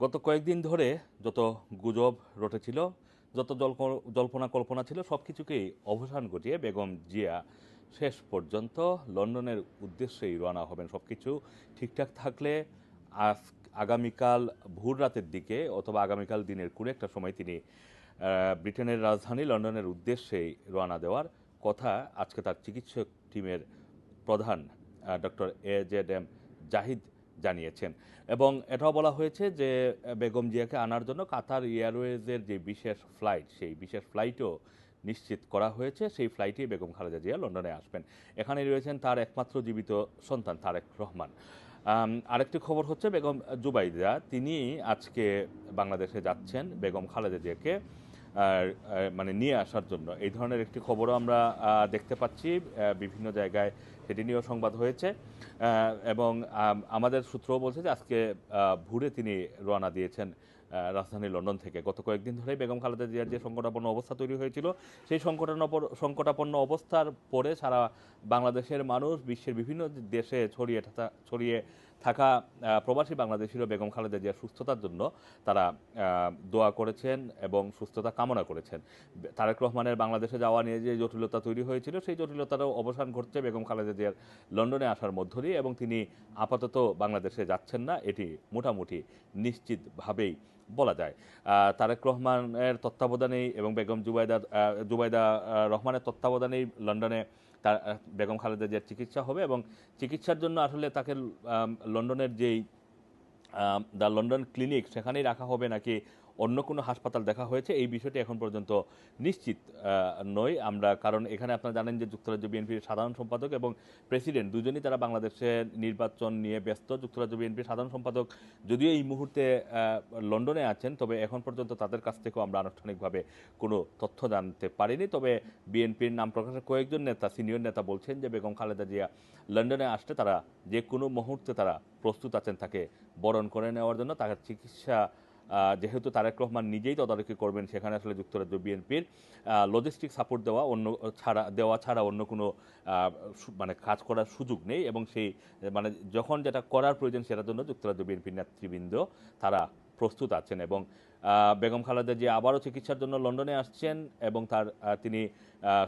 গত কয়েকদিন ধরে যত গুজব রটেছিল, যত জল্প- জল্পনা কল্পনা ছিল, সব কিছুকেই অবসান ঘটিয়ে বেগম জিয়া শেষ পর্যন্ত লন্ডনের উদ্দেশ্যেই রওনা হবেন। সব কিছু ঠিকঠাক থাকলে আজ- আগামীকাল ভোর রাতের দিকে অথবা আগামীকাল দিনের কোনো একটা সময় তিনি ব্রিটেনের রাজধানী লন্ডনের উদ্দেশ্যেই রওনা দেওয়ার কথা আজকে তার চিকিৎসক টিমের প্রধান doctor A Z M Zahid জানিয়েছেন। এবং এটাও বলা হয়েছে যে, বেগম জিয়াকে আনার জন্য কাতার এয়ারওয়েজের যে বিশেষ ফ্লাইট, সেই বিশেষ ফ্লাইটও নিশ্চিত করা হয়েছে। সেই ফ্লাইটেই বেগম খালেদা জিয়া লন্ডনে আসবেন। এখানে রয়েছেন তার একমাত্র জীবিত সন্তান তারেক রহমান। আরেকটি খবর হচ্ছে, বেগম জুবাইদা, তিনি আজকে বাংলাদেশে যাচ্ছেন, বেগম খালেদা জিয়াকে। মানে নিয়ে আসার জন্য। এই ধরনের একটি খবরও আমরা দেখতে পাচ্ছি বিভিন্ন জায়গায় সেটি নিয়েও সংবাদ হয়েছে। এবং আমাদের সূত্রও বলছে যে আজকে ভোরে তিনি রওনা দিয়েছেন রাজধানী লন্ডন থেকে। গত কয়েকদিন ধরে বেগম খালেদা জিয়ার যে সংকটাপন্ন অবস্থা তৈরি হয়েছিল, সেই সংকটাপন্ন সংকটাপন্ন অবস্থার পরে সারা বাংলাদেশের মানুষ, বিশ্বের বিভিন্ন দেশে ছড়িয়ে ছড়িয়ে থাকা প্রবাসী বাংলাদেশিরও বেগম খালেদা জিয়ার সুস্থতার জন্য তারা দোয়া করেছেন এবং সুস্থতা কামনা করেছেন। তারেক রহমানের বাংলাদেশে যাওয়া নিয়ে যে জটিলতা তৈরি হয়েছিল, সেই জটিলতারও অবসান ঘটছে বেগম খালেদা জিয়ার লন্ডনে আসার মধ্য দিয়ে এবং তিনি আপাতত বাংলাদেশে যাচ্ছেন না। এটি মোটামুটি নিশ্চিতভাবেই বলা যায়। তারেক রহমানের তত্ত্বাবধানেই এবং বেগম জুবাইদা জুবাইদা রহমানের তত্ত্বাবধানেই লন্ডনে তার বেগম খালেদা জিয়ার চিকিৎসা হবে এবং চিকিৎসার জন্য আসলে তাকে লন্ডনের যেই দ্য লন্ডন ক্লিনিক সেখানেই রাখা হবে নাকি অন্য কোনো হাসপাতাল দেখা হয়েছে, এই বিষয়টি এখন পর্যন্ত নিশ্চিত নয়। আমরা, কারণ এখানে আপনারা জানেন যে যুক্তরাজ্য বিএনপির সাধারণ সম্পাদক এবং প্রেসিডেন্ট দুজনই তারা বাংলাদেশের নির্বাচন নিয়ে ব্যস্ত। যুক্তরাজ্য বিএনপির সাধারণ সম্পাদক যদিও এই মুহূর্তে লন্ডনে আছেন, তবে এখন পর্যন্ত তাদের কাছ থেকেও আমরা আনুষ্ঠানিকভাবে কোনো তথ্য জানতে পারিনি। তবে বিএনপির নাম প্রকাশের কয়েকজন নেতা, সিনিয়র নেতা বলছেন যে বেগম খালেদা জিয়া লন্ডনে আসলে তারা যে কোনো মুহূর্তে তারা প্রস্তুত আছেন তাকে বরণ করে নেওয়ার জন্য। তার চিকিৎসা যেহেতু তারেক রহমান নিজেই তদারকি করবেন, সেখানে আসলে যুক্তরাজ্য বিএনপির লজিস্টিক সাপোর্ট দেওয়া অন্য, ছাড়া, দেওয়া ছাড়া অন্য কোনো মানে কাজ করার সুযোগ নেই এবং সেই মানে যখন যেটা করার প্রয়োজন সেটার জন্য যুক্তরাজ্য বিএনপির নেতৃবৃন্দ, তারা প্রস্তুত আছেন এবং বেগম খালেদা যে আবারও চিকিৎসার জন্য লন্ডনে আসছেন এবং তার তিনি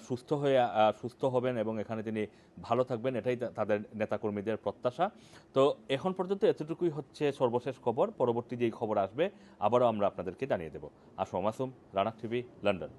সুস্থ হয়ে সুস্থ হবেন এবং এখানে তিনি ভালো থাকবেন। এটাই তাদের নেতাকর্মীদের প্রত্যাশা। তো এখন পর্যন্ত এতটুকুই হচ্ছে সর্বশেষ খবর। পরবর্তী যেই খবর আসবে, আবারও আমরা আপনাদেরকে জানিয়ে দেব। আসো, মাসুম রানা টিভি, লন্ডন।